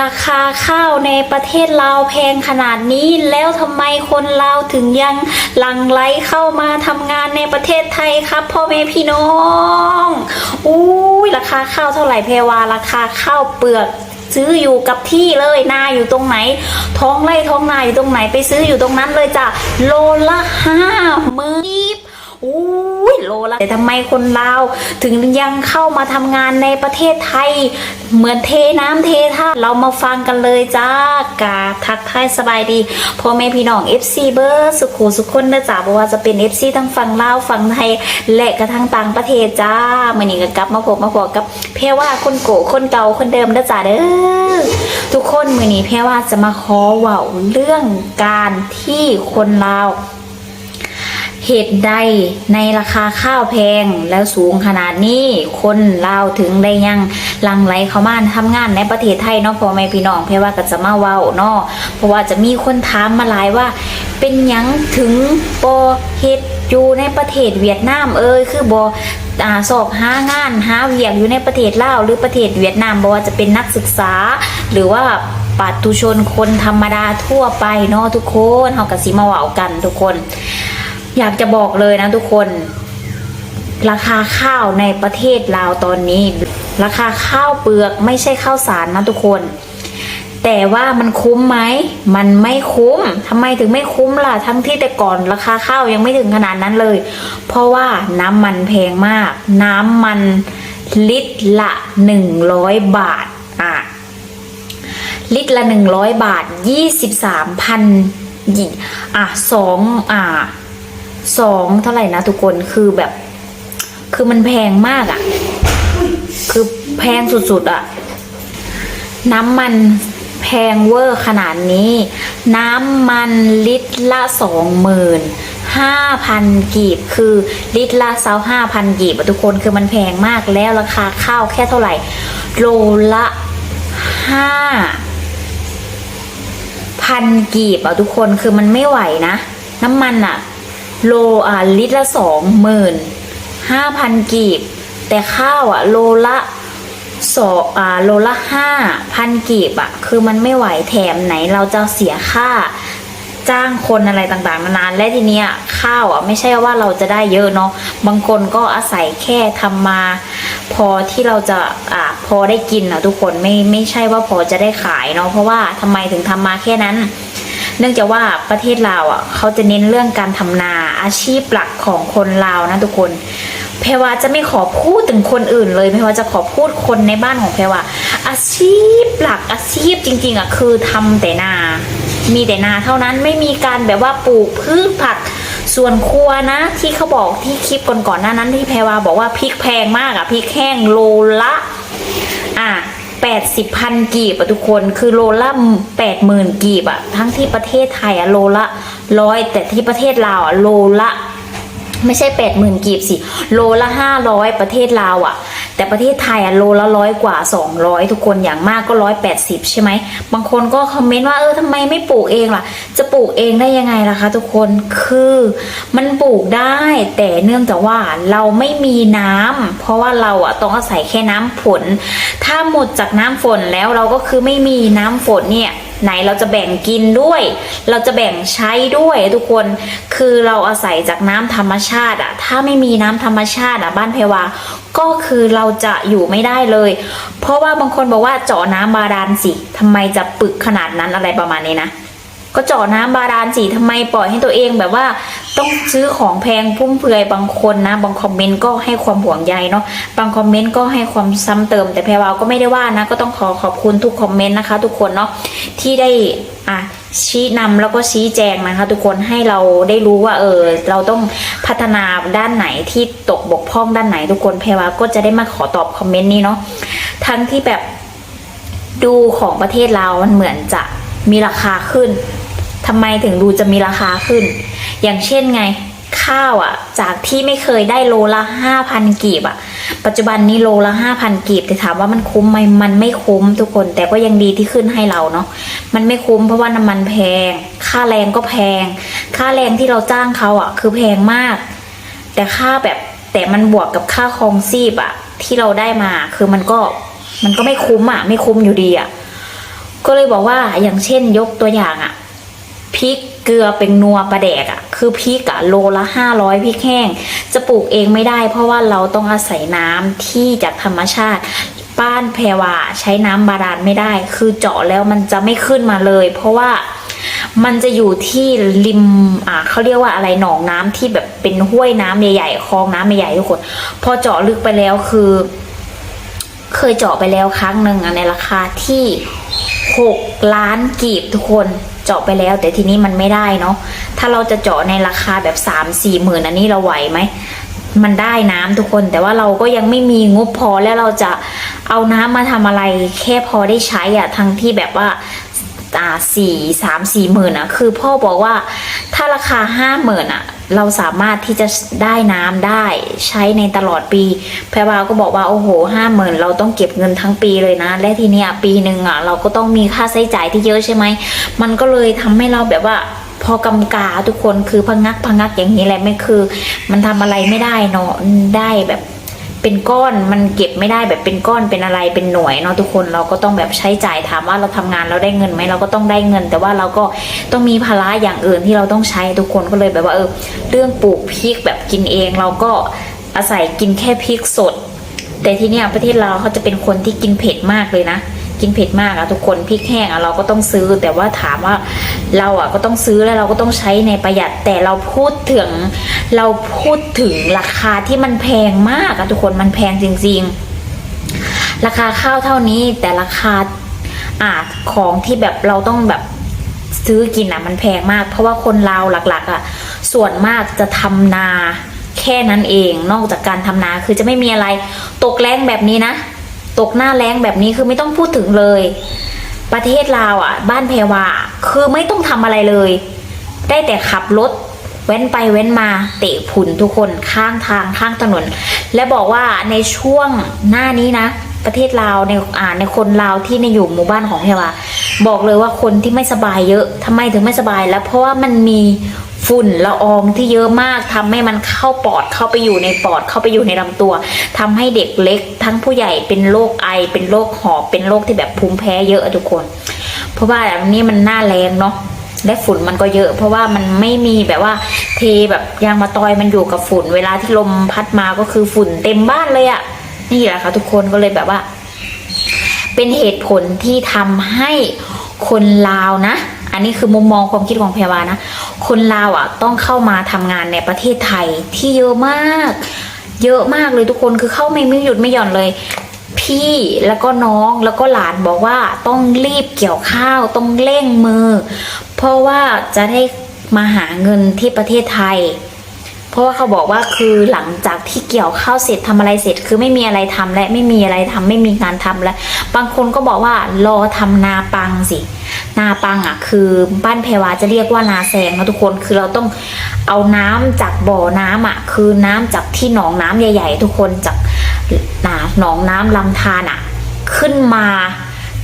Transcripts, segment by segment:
ราคาข้าวในประเทศลาวแพงขนาดนี้แล้วทำไมคนลาวถึงยังหลั่งไหลเข้ามาทำงานในประเทศไทยครับพ่อแม่พี่น้องอุ้ยราคาข้าวเท่าไหร่เพรวาราคาข้าวเปลือกซื้ออยู่กับที่เลยนาอยู่ตรงไหน ท้องไร่ท้องนาอยู่ตรงไหนไปซื้ออยู่ตรงนั้นเลยจ้ะโลละห้าหมื่น อุ้ยโลละ แต่ทำไมคนลาวถึงยังเข้ามาทำงานในประเทศไทย เหมือนเทน้ำเทท่าเรามาฟังกันเลยจ้ากาทักทายสบายดีพ่อแม่พี่น้อง FC เบอร์สุขูสุขคนนะจ้าบอกว่าจะเป็น FC ทั้งฝั่งลาวฝั่งไทย และกระทั่งต่างประเทศจ้ามื่อนี้ก็กลับมาพบมาพบกับ เพว่าคนโกคนเก่าคนเดิมนะจ้าเด้อทุกคนมื่อนี้เพว่าจะมาขอเว่าเรื่องการที่คนลาว เหตุใดในราคาข้าวแพงแล้วสูงขนาดนี้ คนลาวถึงได้ยังลังไหลเข้ามาทำงานในประเทศไทยเนาะพ่อแม่พี่น้องเพราะว่าก็จะมาเว้าเนาะเพราะว่าจะมีคนถามมาหลายว่า เป็นยังถึงบอเฮ็ดอยู่ในประเทศเวียดนามเอ้ยคือบออ่าสอบหางานหาเวียกอยู่ในประเทศลาวหรือประเทศเวียดนามบอว่าจะเป็นนักศึกษา หรือว่าปัตุชนคนธรรมดาทั่วไปเนาะทุกคนเฮาก็สิมาเว้ากันทุกคน อยากจะบอกเลยนะทุกคน ราคาข้าวในประเทศลาวตอนนี้ ราคาข้าวเปลือกไม่ใช่ข้าวสารนะทุกคน แต่ว่ามันคุ้มไหม มันไม่คุ้มทำไมถึงไม่คุ้มล่ะ ทั้งที่แต่ก่อนราคาข้าวยังไม่ถึงขนาดนั้นเลย เพราะว่าน้ำมันแพงมาก น้ำมันลิตรละหนึ่งร้อยบาท อะ ลิตรละหนึ่งร้อยบาทยี่สิบสามพันอะสองอะ สองเท่าไหร่นะทุกคนคือแบบ คือมันแพงมากอะ่ะ คือแพงสุดๆอะ่ะ น้ำมันแพงเวอร์ขนาดนี้ น้ำมันลิตรละสองหมื่นห้าพันกีบคือลิตรละเซาห้าพันกีบอะทุกคนคือมันแพงมากแล้วราคาข้าวแค่เท่าไหร่โลละห้าพันกีบอะทุกคนคือมันไม่ไหวนะ น้ำมันอะ โลอะลิตรละสองหมื่นห้าพันกีบ แต่ข้าวอะโลละสองอ่าโลละห้าพันกีบอะคือมันไม่ไหวแถมไหนเราจะเสียค่าจ้างคนอะไรต่างๆนานานและทีเนี้ยข้าวอะไม่ใช่ว่าเราจะได้เยอะเนาะบางคนก็อาศัยแค่ทำมา พอที่เราจะอ่าพอได้กินอะทุกคนไม่ไม่ใช่ว่าพอจะได้ขายเนาะเพราะว่าทำไมถึงทำมาแค่นั้น เนื่องจากว่าประเทศลาวอะเขาจะเน้นเรื่องการทำนาอาชีพหลักของคนลาวนะทุกคนแพรว่าจะไม่ขอพูดถึงคนอื่นเลยแพรว่าจะขอพูดคนในบ้านของแพรว่าอาชีพหลักอาชีพจริง ๆอะคือทำแต่นา มีแต่นาเท่านั้นไม่มีการแบบว่าปลูกพืชผักส่วนครัวนะ ที่เขาบอกที่คลิปก่อนๆหน้านั้นที่แพรวาบอกว่าพริกแพงมากอะพริกแห้งโลละ อะ แปดสิบพันกีบอะทุกคนคือโลละแปดหมื่นกีบอะทั้งที่ประเทศไทยอะโลละร้อยแต่ที่ประเทศลาวอะโลละไม่ใช่แปดหมื่นกีบสิ โลละห้าร้อยประเทศลาวอะ่ะ แต่ประเทศไทยอะโลละร้อยกว่าสองร้อยทุกคนอย่างมากก็ร้อยแปดสิบใช่ไหม บางคนก็คอมเมนต์ว่าเออทำไมไม่ปลูกเองล่ะ จะปลูกเองได้ยังไงล่ะคะทุกคนคือมันปลูกได้แต่เนื่องจากว่าเราไม่มีน้ำเพราะว่าเราอะต้องอาศัยแค่น้ำฝน ถ้าหมดจากน้ำฝนแล้วเราก็คือไม่มีน้ำฝนเนี่ย ไหนเราจะแบ่งกินด้วย เราจะแบ่งใช้ด้วยทุกคนคือเราอาศัยจากน้ำธรรมชาติอะถ้าไม่มีน้ำธรรมชาติอะบ้านเพวา ก็คือเราจะอยู่ไม่ได้เลย เพราะว่าบางคนบอกว่าเจาะน้ำบาดาลสิทำไมจะปึกขนาดนั้นอะไรประมาณนี้นะ ก็เจาะน้ำบาดาลสิทำไมปล่อยให้ตัวเองแบบว่าต้องซื้อของแพงพุ่มเฟือยบางคนนะ บางคอมเมนต์ก็ให้ความห่วงใยเนาะบางคอมเมนต์ก็ให้ความซ้ำเติม แต่แพรวาก็ไม่ได้ว่านะ ก็ต้องขอขอบคุณทุกคอมเมนต์นะคะ ทุกคนเนาะที่ได้อะชี้นำแล้วก็ชี้แจงนะคะ ทุกคนให้เราได้รู้ว่าเออเราต้องพัฒนาด้านไหนที่ตกบกพร่องด้านไหนทุกคนแพรวาก็จะได้มาขอตอบคอมเมนต์นี้เนาะทั้งที่แบบดูของประเทศเรามันเหมือนจะมีราคาขึ้น ทำไมถึงดูจะมีราคาขึ้น อย่างเช่นไงข้าวอะ จากที่ไม่เคยได้โลละห้าพันกีบอะ ปัจจุบันนี้โลละห้าพันกีบแต่ถามว่ามันคุ้มไหมมันไม่คุ้มทุกคน แต่ก็ยังดีที่ขึ้นให้เราเนาะมันไม่คุ้มเพราะว่าน้ำมันแพง ค่าแรงก็แพง ค่าแรงที่เราจ้างเขาอะ คือแพงมาก แต่ค่าแบบแต่มันบวกกับค่าครองชีพอะที่เราได้มาคือมันก็มันก็ไม่คุ้มอะไม่คุ้มอยู่ดีอะก็เลยบอกว่าอย่างเช่นยกตัวอย่างอะ พริกเกลือเป็นนัวปลาแดกอะคือพริกอะโลละห้าร้อยพริกแห้ง จะปลูกเองไม่ได้ เพราะว่าเราต้องอาศัยน้ำที่จากธรรมชาติบ้านแพรวาใช้น้ำบาดาลไม่ได้ คือเจาะแล้วมันจะไม่ขึ้นมาเลย เพราะว่ามันจะอยู่ที่ริม อ่าเขาเรียกว่าอะไรหนองน้ำที่แบบเป็นห้วยน้ำใหญ่ๆคลองน้ำใหญ่ๆทุกคน พอเจาะลึกไปแล้วคือ เคยเจาะไปแล้วครั้งหนึ่งในราคาที่หกล้านกีบทุกคน เจาะไปแล้ว แต่ทีนี้มันไม่ได้เนาะถ้าเราจะเจาะในราคาแบบสามสี่หมื่นอันนี้เราไหวไหมมันได้น้ำทุกคน แต่ว่าเราก็ยังไม่มีงบพอแล้วเราจะเอาน้ำมาทำอะไร แค่พอได้ใช้อะทั้งที่แบบว่าอ่าสี่สามสี่หมื่นอะคือพ่อบอกว่าถ้าราคาห้าหมื่นอะ เราสามารถที่จะได้น้ำได้ใช้ในตลอดปีแพรวาก็บอกว่าโอ้โหห้าหมื่นเราต้องเก็บเงินทั้งปีเลยนะ และทีเนี้ยปีหนึ่งอะเราก็ต้องมีค่าใช้จ่ายที่เยอะใช่ไหม มันก็เลยทำให้เราแบบว่าพอกำกาทุกคนคือพงงักพงงักอย่างนี้แหละไม่คือ มันทำอะไรไม่ได้เนาะได้แบบ เป็นก้อนมันเก็บไม่ได้แบบเป็นก้อนเป็นอะไรเป็นหน่วยเนาะทุกคนเราก็ต้องแบบใช้จ่ายถามว่าเราทำงานเราได้เงินไหมเราก็ต้องได้เงิน แต่ว่าเราก็ต้องมีภาระอย่างอื่นที่เราต้องใช้ทุกคนก็เลยแบบว่าเออเรื่องปลูกพริกแบบกินเอง เราก็อาศัยกินแค่พริกสด แต่ที่เนี้ยประเทศเราเขาจะเป็นคนที่กินเผ็ดมากเลยนะ กินเผ็ดมากอะทุกคนพริกแห้งอะเราก็ต้องซื้อ แต่ว่าถามว่าเราอะก็ต้องซื้อแล้วเราก็ต้องใช้ในประหยัด แต่เราพูดถึง เราพูดถึงราคาที่มันแพงมากอะทุกคนมันแพงจริง ๆ ราคาข้าวเท่านี้แต่ราคาอาของที่แบบเราต้องแบบซื้อกินอะมันแพงมาก เพราะว่าคนเราหลัก ๆอะส่วนมากจะทำนาแค่นั้นเอง นอกจากการทำนาคือจะไม่มีอะไรตกแรงแบบนี้นะ ตกหน้าแรงแบบนี้คือไม่ต้องพูดถึงเลย ประเทศลาวอะ บ้านแพรวาคือไม่ต้องทำอะไรเลย ได้แต่ขับรถเว้นไปเว้นมาเตะผุนทุกคนข้างทางข้างถนน และบอกว่าในช่วงหน้านี้นะ ประเทศลาวในอ่าในคนลาวที่ในอยู่หมู่บ้านของแพรวาบอกเลยว่าคนที่ไม่สบายเยอะทำไมถึงไม่สบายแล้วเพราะว่ามันมี ฝุ่นละอองที่เยอะมากทำให้มันเข้าปอดเข้าไปอยู่ในปอดเข้าไปอยู่ในลำตัวทำให้เด็กเล็ก ทั้งผู้ใหญ่เป็นโรคไอ เป็นโรคหอบเป็นโรคที่แบบภูมิแพ้เยอะอะทุกคน เพราะว่าแบบนี้มันหน้าแรงเนาะและฝุ่นมันก็เยอะ เพราะว่ามันไม่มีแบบว่าเทแบบยางมาตอยมันอยู่กับฝุ่น เวลาที่ลมพัดมาก็คือฝุ่นเต็มบ้านเลยอะนี่แหละค่ะทุกคนก็เลยแบบว่า เป็นเหตุผลที่ทำให้คนลาวนะ อันนี้คือมุมมองความคิดของแพรวานะ คนลาวอะต้องเข้ามาทำงานในประเทศไทยที่เยอะมาก เยอะมากเลยทุกคนคือเข้าไม่ไม่หยุดไม่หย่อนเลย พี่แล้วก็น้องแล้วก็หลานบอกว่าต้องรีบเกี่ยวข้าวต้องเร่งมือ เพราะว่าจะได้มาหาเงินที่ประเทศไทย เพราะว่าเขาบอกว่าคือหลังจากที่เกี่ยวข้าวเสร็จทำอะไรเสร็จ คือไม่มีอะไรทำและไม่มีอะไรทำไม่มีงานทำแล้ว บางคนก็บอกว่ารอทำนาปังสิ นาปังอะ คือบ้านแพรวาจะเรียกว่านาแซงนะทุกคนคือเราต้องเอาน้ำจากบ่อน้ำอะ คือน้ำจากที่หนองน้ำใหญ่ ๆ ทุกคนจากนาหนองน้ำลำธารอะ ขึ้นมา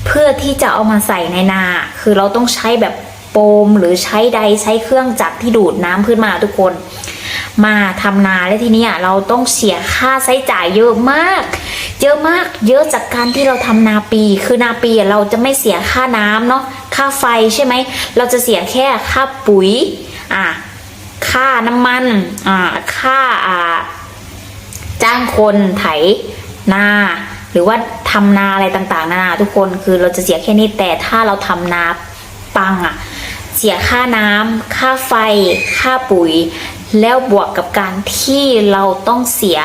เพื่อที่จะเอามาใส่ในนา คือเราต้องใช้แบบโปมหรือใช้ใดใช้เครื่องจักรที่ดูดน้ำขึ้นมาทุกคน มาทำนาและทีนี้เราต้องเสียค่าใช้จ่ายเยอะมาก เยอะมากเยอะจากการที่เราทำนาปี คือนาปีเราจะไม่เสียค่าน้ำเนาะค่าไฟใช่ไหมเราจะเสียแค่ค่าปุ๋ยอ่าค่าน้ำมันอ่าค่าอ่าจ้างคนไถนาหรือว่าทำนาอะไรต่างๆนานาทุกคนคือเราจะเสียแค่นี้แต่ถ้าเราทำนาปังอะเสียค่าน้ำค่าไฟ ค่าปุ๋ย แล้วบวกกับการที่เราต้องเสีย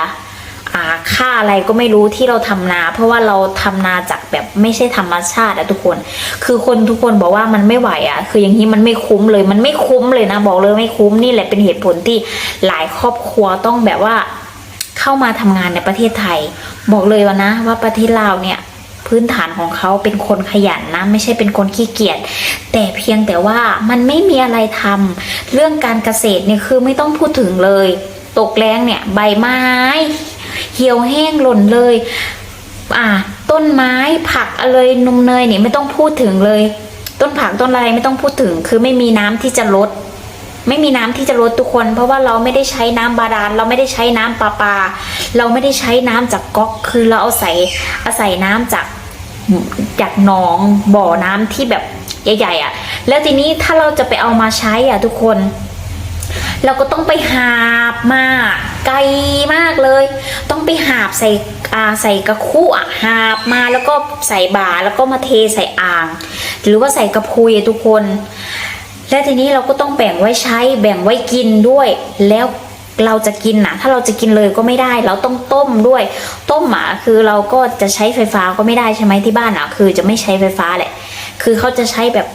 ค่าอะไรก็ไม่รู้ที่เราทำนา เพราะว่าเราทำนาจากแบบไม่ใช่ธรรมชาติอะทุกคน คือคนทุกคนบอกว่ามันไม่ไหวอะคืออย่างนี้มันไม่คุ้มเลย มันไม่คุ้มเลยนะ บอกเลยไม่คุ้มนี่แหละเป็นเหตุผลที่หลายครอบครัวต้องแบบว่าเข้ามาทำงานในประเทศไทย บอกเลยว่านะว่าประเทศลาวเนี่ย พื้นฐานของเขาเป็นคนขยันนะ ไม่ใช่เป็นคนขี้เกียจแต่เพียงแต่ว่ามันไม่มีอะไรทำเรื่องการเกษตรเนี่ยคือไม่ต้องพูดถึงเลย ตกแรงเนี่ยใบไม้ เหี่ยวแห้งหล่นเลย อ่า ต้นไม้ผักอะไรนมเนยเนี่ยไม่ต้องพูดถึงเลย ต้นผักต้นอะไรไม่ต้องพูดถึง คือไม่มีน้ำที่จะลด ไม่มีน้ำที่จะลดทุกคน เพราะว่าเราไม่ได้ใช้น้ำบาดาล เราไม่ได้ใช้น้ำประปา เราไม่ได้ใช้น้ำจากก๊อกคือเราเอาใส่อาศัยน้ำจากจากหนองบ่อน้ำที่แบบใหญ่ๆอะ่ะ แล้วทีนี้ถ้าเราจะไปเอามาใช้อะทุกคน เราก็ต้องไปหาบมาไกลมากเลย ต้องไปหาบใส่อาใส่กระคุอะหาบมาแล้วก็ใส่บาแล้วก็มาเทใส่อ่าง หรือว่าใส่กระพุยทุกคน และทีนี้เราก็ต้องแบ่งไว้ใช้แบ่งไว้กินด้วย แล้วเราจะกินนะถ้าเราจะกินเลยก็ไม่ได้ เราต้องต้มด้วย ต้มหมาคือเราก็จะใช้ไฟฟ้าก็ไม่ได้ใช่ไหมที่บ้านอะ คือจะไม่ใช้ไฟฟ้าแหละ คือเขาจะใช้แบบ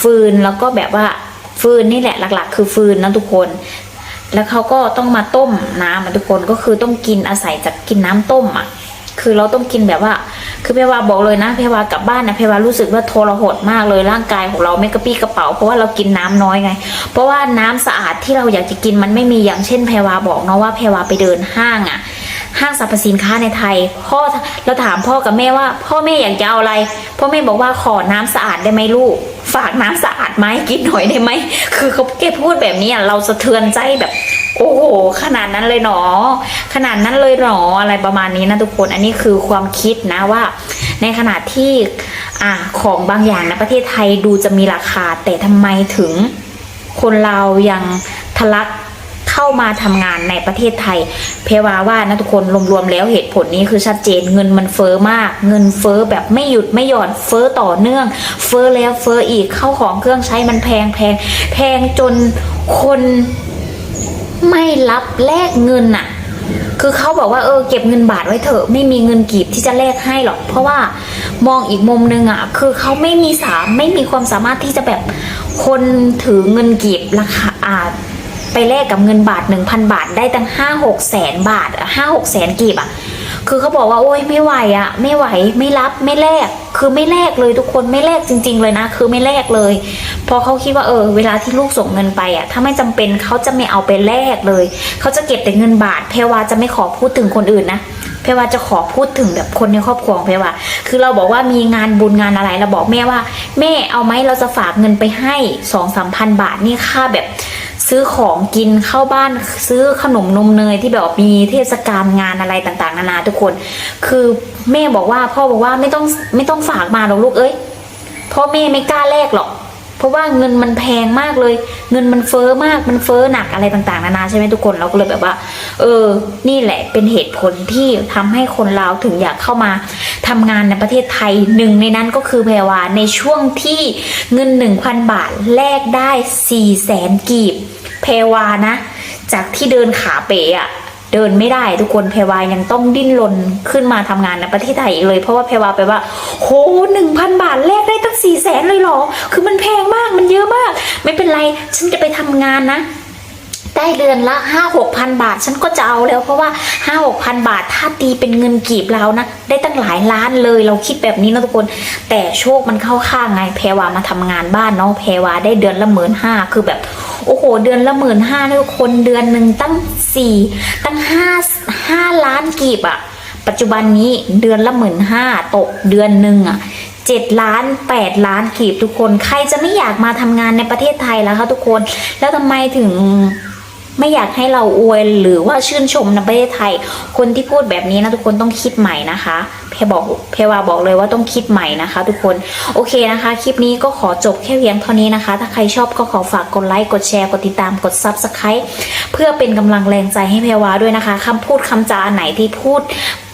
ฟืนแล้วก็แบบว่าฟืนนี่แหละหลัก ๆ คือฟืนนะทุกคน แล้วเขาก็ต้องมาต้มน้ำอะทุกคนก็คือต้องกินอาศัยจากกินน้ำต้มอะ คือเราต้องกินแบบว่า คือเพวาบอกเลยนะเพรวากลับบ้านนะเพรวารู้สึกว่าทรหดมากเลยร่างกายของเราไม่กระปี้กระเป๋าเพราะว่าเรากินน้ำน้อยไง เพราะว่าน้ำสะอาดที่เราอยากจะกินมันไม่มีอย่างเช่นเพรวาบอกเนาะว่าเพรวาไปเดินห้างอะห้างสรรพสินค้าในไทย พ่อเราถามพ่อกับแม่ว่า พ่อแม่อยากจะเอาอะไร พ่อแม่บอกว่าขอน้ำสะอาดได้ไหมลูก ฝากน้ำสะอาดไหมกินหน่อยได้ไหมคือเขาแกพูดแบบนี้อะเราสะเทือนใจแบบ โอ้โหขนาดนั้นเลยหนอ ขนาดนั้นเลยหนออะไรประมาณนี้นะทุกคนอันนี้คือความคิดนะว่า ในขณะที่อ่าของบางอย่างในประเทศไทยดูจะมีราคา แต่ทำไมถึงคนเรายังทะลักเข้ามาทำงานในประเทศไทย เพวาว่านะทุกคนรวมๆแล้วเหตุผลนี้คือชัดเจนเงินมันเฟอ้อมาก เงินเฟอ้อแบบไม่หยุดไม่หย่อนเฟอ้อต่อเนื่อง เฟอ้อแล้วเฟอ้ออีกเข้าของเครื่องใช้มันแพงแพงแพงจนคน ไม่รับแลกเงินน่ะคือเขาบอกว่าเออเก็บเงินบาทไว้เถอะไม่มีเงินกีบที่จะแลกให้หรอก เพราะว่ามองอีกมุมนึงอะคือเขาไม่มีสามไม่มีความสามารถที่จะแบบคนถือเงินกีบราคาอาไปแลกกับเงินบาทหนึ่งพันบาทได้ตั้งห้าหกแสนบาทห้าหกแสนกีบอะ คือเขาบอกว่าโอ๊ยไม่ไหวอะไม่ไหวไม่รับไม่แลกคือไม่แลกเลยทุกคนไม่แลกจริง ๆ เลยนะ คือไม่แลกเลย พอเขาคิดว่าเออ เวลาที่ลูกส่งเงินไปอะถ้าไม่จำเป็นเขาจะไม่เอาไปแลกเลยเขาจะเก็บแต่เงินบาทเพวาจะไม่ขอพูดถึงคนอื่นนะเพรวาจะขอพูดถึงแบบคนในครอบครัวของเพรวาคือเราบอกว่ามีงานบุญงานอะไรเราบอกแม่ว่า แม่เอาไหมเราจะฝากเงินไปให้สองสามพันบาทนี่ค่าแบบ ซื้อของกินเข้าบ้านซื้อขนมนมเนยที่แบบมีเทศกาลงานอะไรต่างๆ นานาทุกคน คือแม่บอกว่าพ่อบอกว่าไม่ต้องไม่ต้องฝากมาหรอกลูกเอ้ยพ่อแม่ไม่กล้าแลกหรอก เพราะว่าเงินมันแพงมากเลย เงินมันเฟ้อมากมันเฟ้อหนักอะไรต่างๆนานาใช่ไหมทุกคนเราก็เลยแบบว่า เออ นี่แหละเป็นเหตุผลที่ทำให้คนลาวถึงอยากเข้ามาทำงานในประเทศไทยหนึ่งในนั้นก็คือแพรวาในช่วงที่เงิน 1,000 บาทแลกได้4แสนกีบแพรวานะ จากที่เดินขาเป๋อะ เดินไม่ได้ทุกคนแพรวายังต้องดิ้นรนขึ้นมาทำงานในประเทศไทยอีกเลย เพราะว่าแพรวาไปว่า โหหนึ่งพันบาทแลกได้ตั้งสี่แสนเลยเหรอ คือมันแพงมากมันเยอะมาก ไม่เป็นไรฉันจะไปทำงานนะได้เดือนละห้าหกพันบาท ฉันก็จะเอาแล้วเพราะว่าห้าหกพันบาทถ้าตีเป็นเงินกีบเรานะได้ตั้งหลายล้านเลยเราคิดแบบนี้นะทุกคน แต่โชคมันเข้าข้างไงแพรวามาทำงานบ้านเนาะแพรวาได้เดือนละหมื่นห้าคือแบบ โอ้โห เดือนละหมื่นห้าทุกคนเดือนหนึ่งตั้งสี่ตั้งห้าห้าล้านกีบอะปัจจุบันนี้เดือนละหมื่นห้าตกเดือนหนึ่งอะเจ็ดล้านแปดล้านกีบทุกคน ใครจะไม่อยากมาทำงานในประเทศไทยแล้วคะทุกคน แล้วทำไมถึง ไม่อยากให้เราอวยหรือว่าชื่นชมในประเทศไทย คนที่พูดแบบนี้นะทุกคนต้องคิดใหม่นะคะเพบอกเพวาบอกเลยว่าต้องคิดใหม่นะคะ ทุกคนโอเคนะคะ คลิปนี้ก็ขอจบแค่เพียงเท่านี้นะคะ ถ้าใครชอบก็ขอฝากกดไลค์กดแชร์กดติดตามกดซับสไครต์เพื่อเป็นกำลังแรงใจให้เพวาด้วยนะคะคำพูดคำจาไหนที่พูด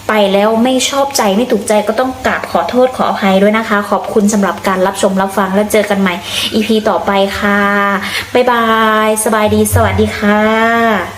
ไปแล้วไม่ชอบใจไม่ถูกใจก็ต้องกราบขอโทษขออภัยด้วยนะคะ ขอบคุณสำหรับการรับชมรับฟังแล้วเจอกันใหม่ EP ต่อไปค่ะ บ๊ายบาย สบายดี สวัสดีค่ะ